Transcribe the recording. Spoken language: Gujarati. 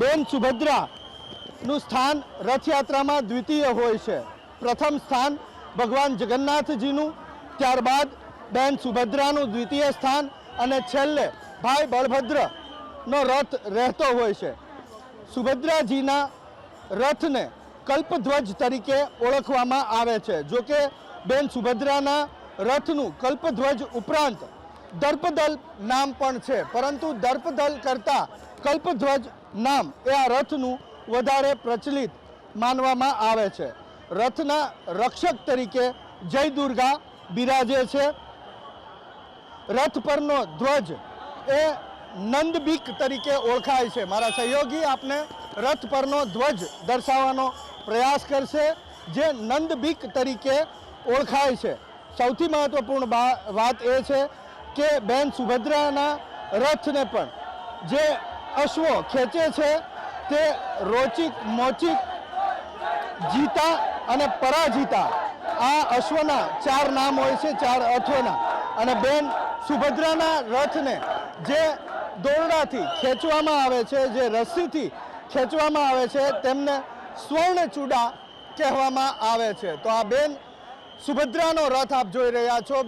બેન સુભદ્રાનું સ્થાન રથયાત્રામાં દ્વિતીય હોય છે. પ્રથમ સ્થાન ભગવાન જગન્નાથજીનું, ત્યારબાદ બેન સુભદ્રાનું દ્વિતીય સ્થાન અને છેલ્લે ભાઈ બળભદ્રનો રથ રહેતો હોય છે. સુભદ્રાજીના રથને કલ્પધ્વજ તરીકે ઓળખવામાં આવે છે. જોકે બેન સુભદ્રાના રથનું કલ્પધ્વજ ઉપરાંત દર્પદલ નામ પણ છે. પરંતુ દર્પદલ કરતાં કલ્પધ્વજ નામ એ આ રથનું વધારે પ્રચલિત માનવામાં આવે છે. રથના રક્ષક તરીકે જય દુર્ગા બિરાજે છે. રથ પરનો ધ્વજ એ નંદબીક તરીકે ઓળખાય છે. મારા સહયોગી આપને રથ પરનો ધ્વજ દર્શાવવાનો પ્રયાસ કરશે, જે નંદબીક તરીકે ઓળખાય છે. સૌથી મહત્વપૂર્ણ વાત એ છે કે બેન સુભદ્રાના રથને પણ જે અશ્વો ખેંચે છે તે રોચિક મોચિક જીતા અને પરાજીતા આ અશ્વના ચાર નામ હોય છે, ચાર અથોના. અને બેન સુભદ્રાના રથને જે દોરડાથી ખેંચવામાં આવે છે, જે રસ્સીથી ખેંચવામાં આવે છે, તેમને સ્વર્ણચૂડા કહેવામાં આવે છે. તો આ બેન સુભદ્રાનો રથ આપ જોઈ રહ્યા છો.